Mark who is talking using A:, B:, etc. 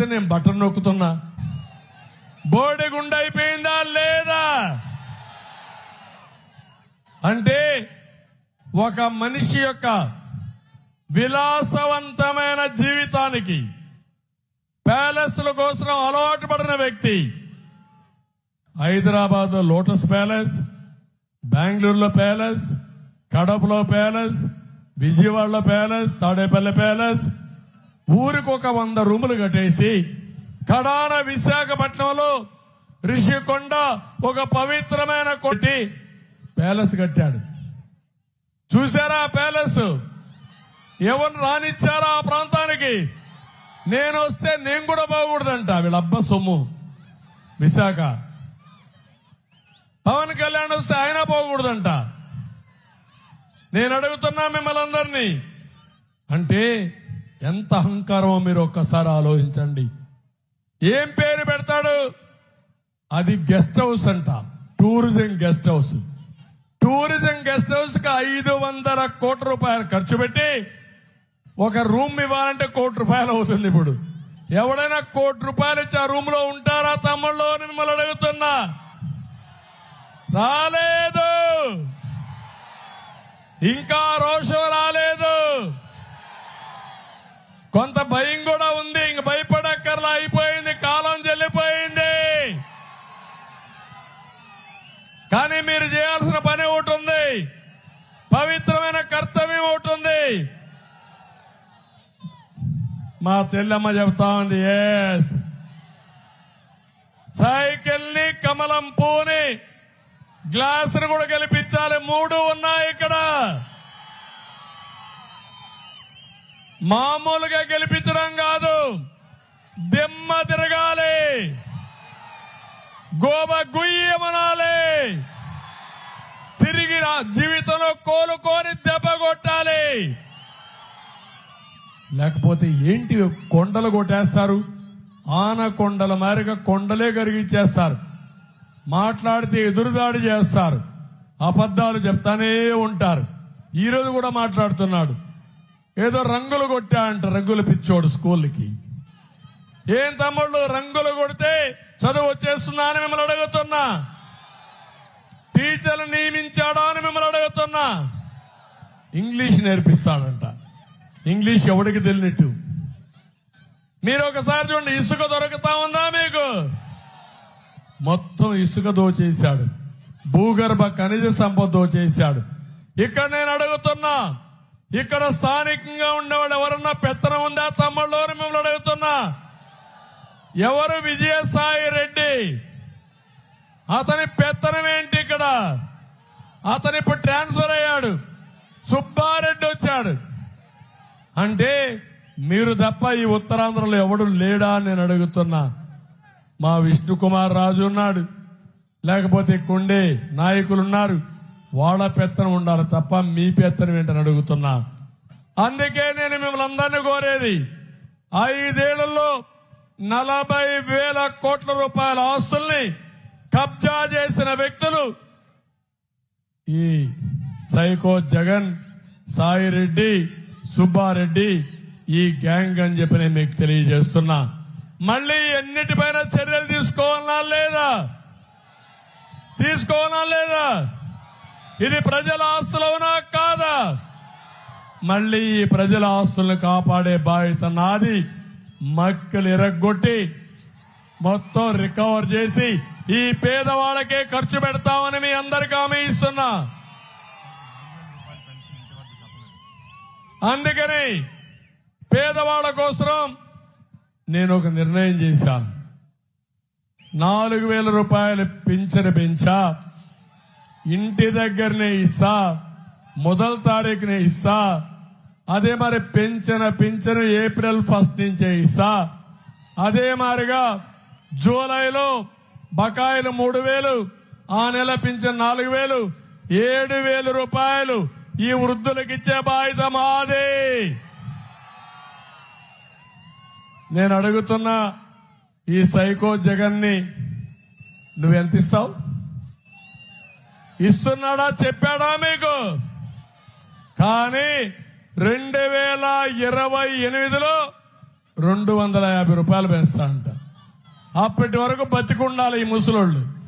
A: లేకపోతే నేను బటన్ నొక్కుతున్నా. బోడి గుండె అయిపోయిందా లేదా? అంటే ఒక మనిషి యొక్క విలాసవంతమైన జీవితానికి ప్యాలెస్ల కోసం అలవాటు పడిన వ్యక్తి హైదరాబాద్లో లోటస్ ప్యాలెస్ బెంగళూరులో ప్యాలెస్ కడపలో ప్యాలెస్ విజయవాడలో ప్యాలెస్ తాడేపల్లి ప్యాలెస్ ఊరికి ఒక వంద రూములు కట్టేసి కడాన విశాఖపట్నంలో రిషికొండ ఒక పవిత్రమైన కొట్టి ప్యాలెస్ కట్టాడు. చూసారా ఆ ప్యాలెస్? ఎవరు రానిచ్చారా ఆ ప్రాంతానికి? నేను వస్తే నేను కూడా బాగకూడదంట వీళ్ళ అబ్బ సొమ్ము. విశాఖ. పవన్ కళ్యాణ్ వస్తే ఆయన పోకూడదంట నేను అడుగుతున్నా మిమ్మల్ని అందరినీ. అంటే ఎంత అహంకారమో మీరు ఒక్కసారి ఆలోచించండి. ఏం పేరు పెడతాడు? అది గెస్ట్ హౌస్ అంట. Tourism guest house. Tourism guest హౌస్కి ఐదు వందల కోట్ల రూపాయలు ఖర్చు పెట్టి ఒక రూమ్ ఇవ్వాలంటే కోటి రూపాయలు అవుతుంది ఇప్పుడు. ఎవడైనా కోటి రూపాయలు ఇచ్చి ఆ రూమ్లో ఉంటారా తమ్ముళ్ళు? మిమ్మల్ని అడుగుతున్నా. రాలేదు. ఇంకా రోషం రాలేదు. కొంత భయం కూడా ఉంది. ఇంక భయపడక్కర్లా అయిపోయింది. కాలం చెల్లిపోయింది. కానీ మీరు చేయాల్సిన పని ఒకటి ఉంది. పవిత్రమైన కర్తవ్యం ఒకటి ఉంది. మా చెల్లెమ్మ చెప్తా ఉంది ఎస్ సైకిల్ని కమలం పూని గ్లాసును కూడా గెలిపించాలి. మూడు ఉన్నాయి ఇక్కడ. మామూలుగా గెలిపించడం కాదు. దిమ్మ తిరగాలి. గోబ గుయ్యమనాలి తిరిగి రా- జీవితంలో కోలుకొని దెబ్బ కొట్టాలి. లేకపోతే ఏంటి కొండలు కొట్టేస్తారు? ఆన కొండల మారిగా కొండలే కరిగిచ్చేస్తారు. మాట్లాడితే ఎదురుదాడి చేస్తారు. అబద్ధాలు చెప్తానే ఉంటారు. ఈరోజు కూడా మాట్లాడుతున్నాడు. ఏదో రంగులు కొట్టా అంట రంగులు పిచ్చోడు స్కూల్కి. ఏం తమ్ముళ్ళు రంగులు కొడితే చదువు వచ్చేస్తున్నా అని మిమ్మల్ని అడుగుతున్నా. టీచర్లు నియమించాడా అని మిమ్మల్ని అడుగుతున్నా. ఇంగ్లీష్ నేర్పిస్తాడంట. ఇంగ్లీష్ ఎవడికి తెలియనట్టు. మీరు ఒకసారి చూడండి ఇసుక దొరుకుతా ఉందా మీకు? మొత్తం ఇసుక దోచేశాడు. భూగర్భ ఖనిజ సంపద దోచేశాడు. ఇక్కడ నేను అడుగుతున్నా ఇక్కడ స్థానికంగా ఉండేవాడు ఎవరన్నా పెత్తనం ఉందా? తమ్ముళ్ళు అని మిమ్మల్ని అడుగుతున్నా. ఎవరు విజయసాయి రెడ్డి? అతని పెత్తనం ఏంటి ఇక్కడ? అతను ఇప్పుడు ట్రాన్స్ఫర్ అయ్యాడు. సుబ్బారెడ్డి వచ్చాడు. అంటే మీరు తప్ప ఈ ఉత్తరాంధ్రలో ఎవడు లేడా అని నేను అడుగుతున్నా. మా విష్ణుకుమార్ రాజు ఉన్నాడు. లేకపోతే కొండే నాయకులు ఉన్నారు వాళ్ళ పెత్తనం ఉండాలి తప్ప మీ పెత్తనం ఏంటని అడుగుతున్నా. అందుకే నేను మిమ్మల్ని అందరినీ కోరేది ఐదేళ్ళలో నలభై వేల కోట్ల రూపాయల ఆస్తుల్ని కబ్జా చేసిన వ్యక్తులు ఈ సైకో జగన్ సాయిరెడ్డి సుబ్బారెడ్డి ఈ గ్యాంగ్ అని చెప్పి నేను మీకు తెలియజేస్తున్నా. మళ్ళీ ఎన్నిటిపైన చర్యలు తీసుకోవాలా లేదా? తీసుకోవాలా లేదా? ఇది ప్రజల ఆస్తులవునా కాదా? మళ్ళీ ఈ ప్రజల ఆస్తులను కాపాడే బాధ్యత నాది. మక్కలు ఇరగ్గొట్టి మొత్తం రికవర్ చేసి ఈ పేదవాళ్ళకే ఖర్చు పెడతామని మీ అందరికి హామీ ఇస్తున్నా. అందుకని పేదవాళ్ళ కోసం నేను ఒక నిర్ణయం చేశాను. నాలుగు వేల రూపాయలు పింఛను పెంచా. ఇంటి దగ్గరనే ఇస్తా మొదల తారీఖునే ఇస్తా అదే మరి పెంచిన పింఛను ఏప్రిల్ ఫస్ట్ నుంచే ఇస్తా. అదే మారిగా జూలైలో బకాయిలు మూడు వేలు ఆ నెల పింఛన్ నాలుగు వేలు ఏడు వేలు రూపాయలు ఈ వృద్ధులకు ఇచ్చే బాధ్యత మాది. నేను అడుగుతున్నా ఈ సైకో జగన్ని నువ్వెంత ఇస్తావు ఇస్తున్నాడా చెప్పాడా మీకు? కానీ రెండు వేల ఇరవై ఎనిమిదిలో రెండు వందల యాభై రూపాయలు పెంచుతా అంట. అప్పటి వరకు బతికుండాలి ఈ ముసలోళ్ళు.